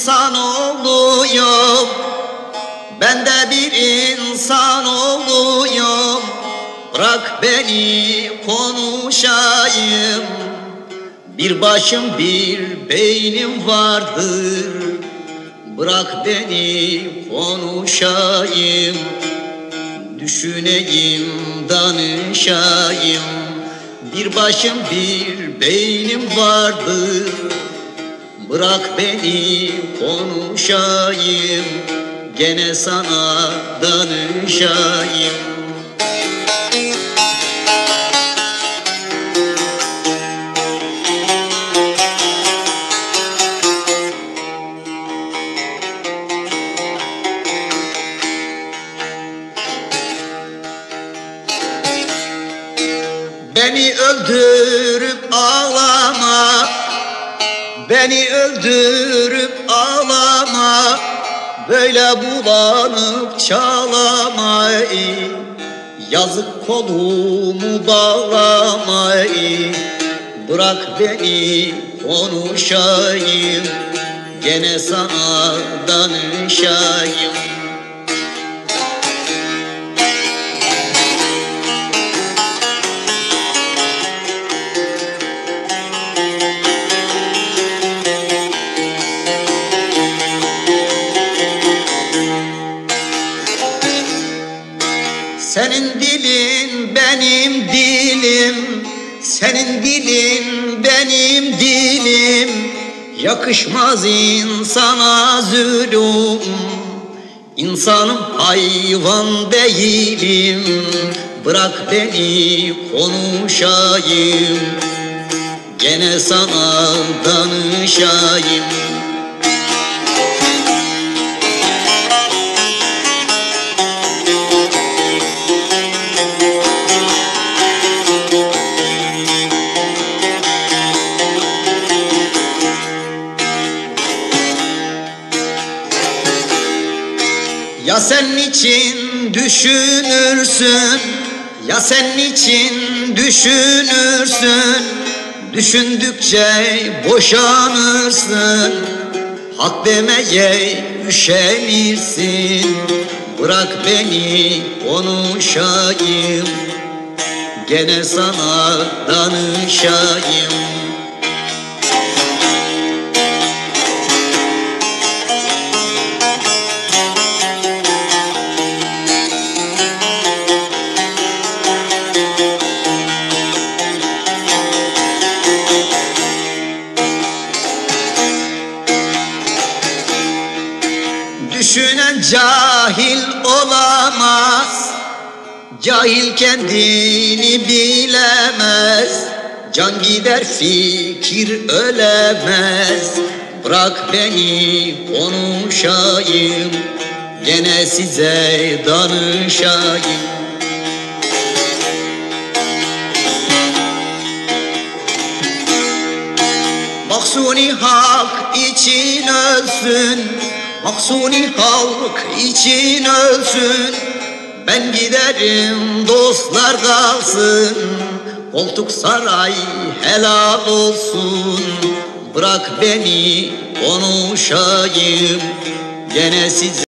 insan oğluyum Ben de bir insan oğluyum Bırak beni konuşayım. Bir başım bir beynim vardır. Bırak beni konuşayım. Düşüneyim, danışayım. Bir başım bir beynim vardır Bırak beni konuşayım Gene sana danışayım. Beni öldürüp ağlama Beni öldürüp ağlama Böyle bulanıp çağlama Yazık kolumu bağlama Bırak beni konuşayım. Gene sana danışayım Senin dilin benim dilim Yakışmaz insana zulüm. İnsanım hayvan değilim Bırak beni konuşayım. Gene sana danışayım Ya sen için düşünürsün Ya sen için düşünürsün. Düşündükçe boşanırsın Hak demeye üşenirsin Bırak beni konuşayım Gene sana danışayım Düşünen cahil olamaz. Cahil kendini bilemez. Can gider fikir ölemez. Bırak beni konuşayım. Gene size danışayım. Maksuni hak için ölsün Maksuni halk için ölsün Ben giderim dostlar kalsın. Koltuk saray helal olsun Bırak beni konuşayım. Gene size